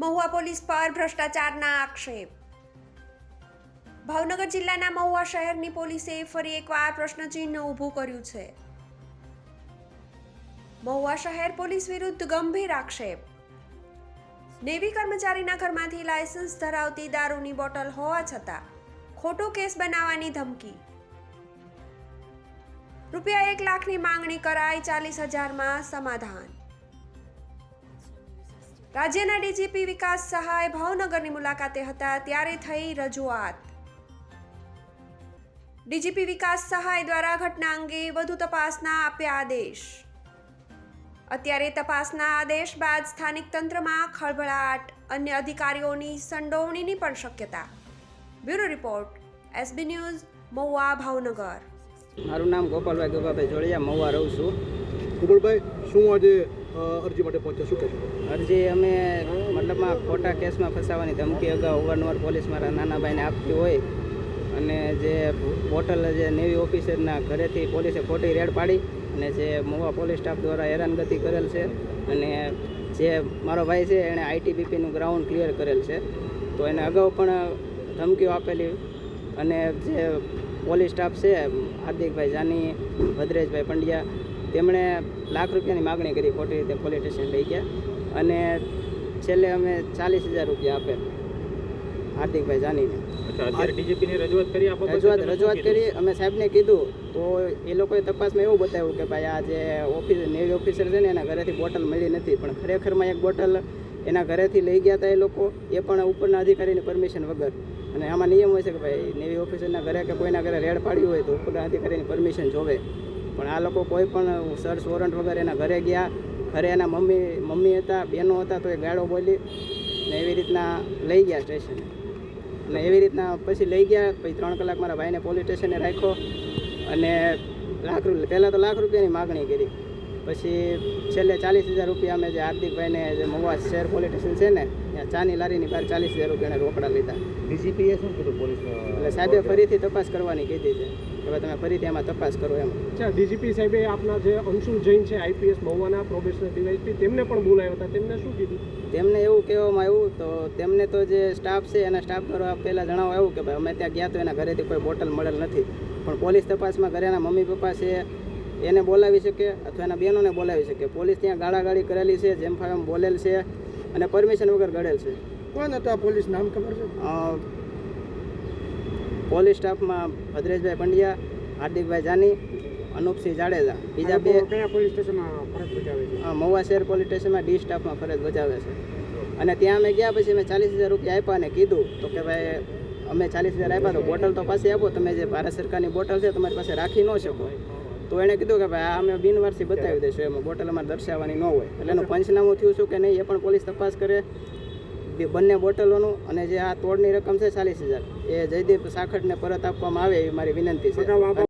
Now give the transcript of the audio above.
Mahuva police પર ભ્રષ્ટાચારના આક્ષેપ. ભાવનગર જિલ્લાના મહુવા શહેરની પોલીસે ફરી એકવાર પ્રશ્નચિહ્ન ઊભું કર્યું છે. મહુવા શહેર પોલીસ વિરુદ્ધ ગંભીર આક્ષેપ. નેવી કર્મચારીના ઘરમાંથી લાયસન્સ ધરાવતી દારૂની બોટલ હોવા છતાં ખોટો કેસ બનાવવાની ધમકી. રૂપિયા એક લાખની માંગણી કરાઈ ચાલીસ હજારમાં સમાધાન. રાજ્યના ડીજીપી વિકાસ સહાય ભાવનગરની મુલાકાતે હતા ત્યારે થઈ રજૂઆત. ડીજીપી વિકાસ સહાય દ્વારા ઘટના અંગે વધુ તપાસના આપ્યા આદેશ. અત્યારે તપાસના આદેશ બાદ સ્થાનિક તંત્રમાં ખળભળાટ અન્ય અધિકારીઓની સંડોવણીની પણ શક્યતા. Bureau report SB news Mahuva Bhavnagar. મારું નામ ગોપાલભાઈ ગોપાભાઈ જોડિયા મહુવા રહું છું. ગોપાલભાઈ શું આજે અરજી માટે પહોંચ્યા શું કહેશો અરજી અમે મતલબમાં ખોટા કેસમાં ફસાવાની ધમકી અગાઉ અવારનવાર પોલીસ મારા નાના ભાઈને આપતી હોય અને જે બોટલ જે નેવી ઓફિસરના ઘરેથી પોલીસે ખોટી રેડ પાડી અને જે મોવા પોલીસ સ્ટાફ દ્વારા હેરાનગતિ કરેલ છે અને જે મારો ભાઈ છે એણે આઈટીબીપીનું ગ્રાઉન્ડ ક્લિયર કરેલ છે. તો એને અગાઉ પણ ધમકીઓ આપેલી અને જે પોલીસ સ્ટાફ છે, હાર્દિકભાઈ જાની, ભદ્રેશભાઈ પંડ્યા તેમણે લાખ રૂપિયાની માગણી કરી ખોટી રીતે પોલીસ સ્ટેશન લઈ ગયા અને છેલ્લે અમે ચાલીસ હજાર રૂપિયા આપે હાર્દિકભાઈ જાનીને. અચ્છા રજૂઆત કરી રજૂઆત રજૂઆત કરી અમે સાહેબને કીધું તો એ લોકોએ તપાસમાં એવું બતાવ્યું કે ભાઈ આ જે ઓફિસ નેવી ઓફિસર છે ને એના ઘરેથી બોટલ મળી નથી પણ ખરેખરમાં એક બોટલ એના ઘરેથી લઈ ગયા હતા એ લોકો એ પણ ઉપરના અધિકારીની પરમિશન વગર. અને આમાં નિયમ હોય છે કે ભાઈ નેવી ઓફિસરના ઘરે કે કોઈના ઘરે રેડ પાડ્યું હોય તો ઉપરના અધિકારીની પરમિશન જોવે. પણ આ લોકો કોઈ પણ સર્ચ વોરંટ વગર એના ઘરે ગયા. ઘરે એના મમ્મી મમ્મી હતા બહેનો હતા, તો એ ગાળો બોલી ને એવી રીતના લઈ ગયા સ્ટેશને. અને એવી રીતના પછી લઈ ગયા, પછી ત્રણ કલાક મારા ભાઈને પોલીસ સ્ટેશને રાખ્યો અને લાખ રૂપિયા પહેલાં તો લાખ રૂપિયાની માગણી કરી. પછી છેલ્લે ચાલીસ હજાર રૂપિયા અમે જે હાર્દિકભાઈને જે મહુવા શહેર પોલીસ સ્ટેશન છે ને ત્યાં ચાની લારીની બહાર ચાલીસ હજાર રૂપિયાને રોકડા લીધા. ડીજીપીએ શું કીધું પોલીસ એટલે સાહેબે ફરીથી તપાસ કરવાની કીધી છે. કે તમે ફરીથી એમાં તપાસ કરો એમ. અચ્છા ડીજીપી સાહેબે આપના જે અંશુલ જૈન છે આઈપીએસ મહુવાના પ્રોબેશનલ ડીવાયસપી તેમને પણ બોલાવ્યા હતા. તેમને શું કીધું? તેમને એવું કહેવામાં આવ્યું તો તેમને તો જે સ્ટાફ છે એના સ્ટાફ દ્વારા પહેલાં જણાવવા આવ્યું કે ભાઈ અમે ત્યાં ગયા તો એના ઘરેથી કોઈ બોટલ મળેલ નથી. પણ પોલીસ તપાસમાં ઘરેના મમ્મી પપ્પા છે એને બોલાવી શકે અથવા એના બહેનોને બોલાવી શકે. પોલીસ ત્યાં ગાળાગાળી કરેલી છે જેમ ફામ બોલેલ છે અને પરમિશન વગર ગળેલ છે. કોણ હતા પોલીસ? નામ ખબર છે? પોલીસ સ્ટાફમાં ભદ્રેશભાઈ પંડ્યા હાર્દિકભાઈ જાની અનુપસિંહ જાડેજા. બીજા બે કયા પોલીસ સ્ટેશનમાં ફરજ બજાવે છે? મહુવા શહેર પોલીસ સ્ટેશનમાં ડી સ્ટાફમાં ફરજ બજાવે છે. અને ત્યાં અમે ગયા પછી અમે ચાલીસ હજાર રૂપિયા આપ્યા અને કીધું તો કે ભાઈ અમે ચાલીસ હજાર આપ્યા તો બોટલ તો પાસે આપો તમે જે ભારત સરકારની બોટલ છે તમારી પાસે રાખી ન શકો. તો એણે કીધું કે ભાઈ, આ અમે બિનવારસી બતાવી દઈશું, એમાં બોટલ અમારે દર્શાવવાની ન હોય. એટલે એનું પંચનામું થયું શું કે નહીં, એ પણ પોલીસ તપાસ કરે. બંને બોટલોનું અને જે આ તોડની રકમ છે ચાલીસ હજાર, એ જયદીપ સાખટને પરત આપવામાં આવે એવી મારી વિનંતી છે.